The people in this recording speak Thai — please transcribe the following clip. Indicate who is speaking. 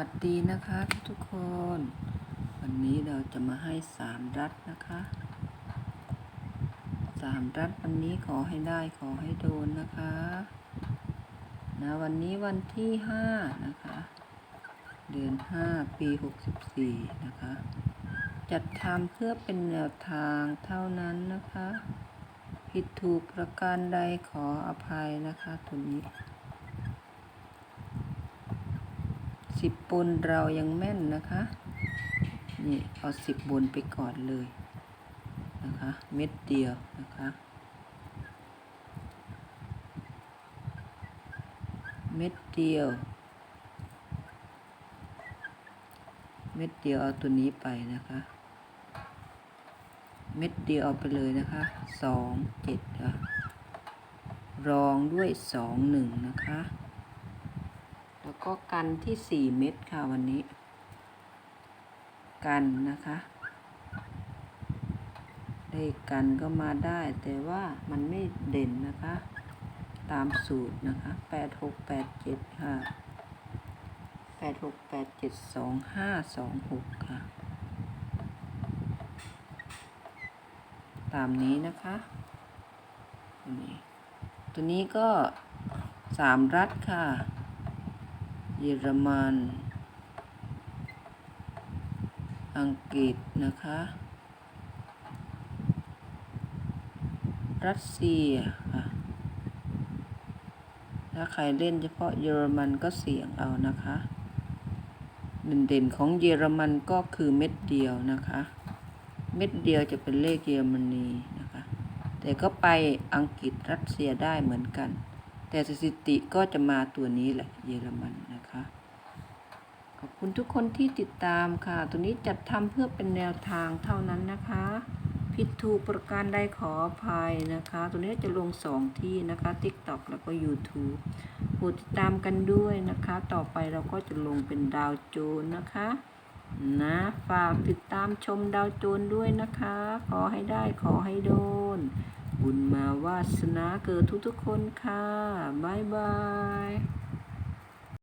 Speaker 1: วัสดีนะคะทุกคน วันนี้เราจะมาให้สามรัฐนะคะสามรัฐวันนี้ขอให้ได้ขอให้โดนนะคะนะวันนี้วันที่ห้านะคะ เดือนห้าปีหกสิบสี่นะคะ จัดทำเพื่อเป็นแนวทางเท่านั้นนะคะ ผิดถูกประการใดขออภัยนะคะตัวนี้ สิบบนเรายังแม่นนะคะ นี่เอาสิบบนไปก่อนเลยนะคะ เม็ดเดียวนะคะ เม็ดเดียว เม็ดเดียวเอาตัวนี้ไปนะคะ เม็ดเดียวเอาไปเลยนะคะสองเจ็ดค่ะรองด้วยสองหนึ่งนะคะ ก็กันที่สี่เม็ดค่ะวันนี้ กันนะคะเลขกันก็มาได้แต่ว่ามันไม่เด่นนะคะ ตามสูตรนะคะแปดหกแปดเจ็ดค่ะแปดหกแปดเจ็ดสองห้าสองหกค่ะ ตามนี้นะคะตัวนี้ตัวนี้ก็สามรัดค่ะ เยอรมัน อังกฤษนะคะ รัสเซียค่ะถ้าใครเล่นเฉพาะเยอรมันก็เสี่ยงเอานะคะ เด่นๆของเยอรมันก็คือเม็ดเดียวนะคะ เม็ดเดียวจะเป็นเลขเยอรมนีนะคะ แต่ก็ไปอังกฤษรัสเซียได้เหมือนกัน แต่สถิติก็จะมาตัวนี้แหละเยอรมันนะคะ ขอบคุณทุกคนที่ติดตามค่ะ ตัวนี้จัดทำเพื่อเป็นแนวทางเท่านั้นนะคะ ผิดถูกประการใดขออภัยนะคะ ตัวนี้จะลงสองที่นะคะ TikTok แล้วก็ YouTube โปรดติดตามกันด้วยนะคะ ต่อไปเราก็จะลงเป็นดาวโจนนะคะนะฝากติดตามชมดาวโจนด้วยนะคะ ขอให้ได้ขอให้โดน บุญมาวาสนาเกิดทุกๆคนค่ะ บ๊ายบาย